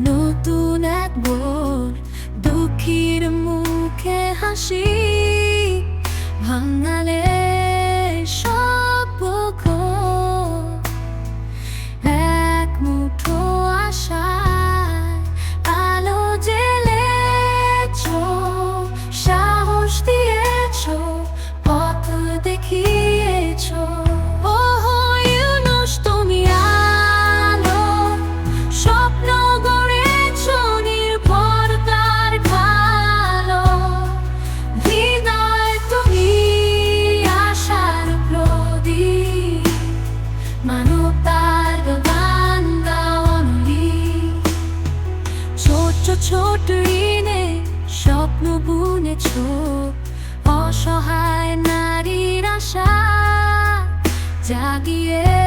নতুন এক বোর দুঃখীর মুখে হাসি ভাঙালে ছোট ঋণে স্বপ্ন বুনেছ অসহায় নারীর আশা জাগিয়ে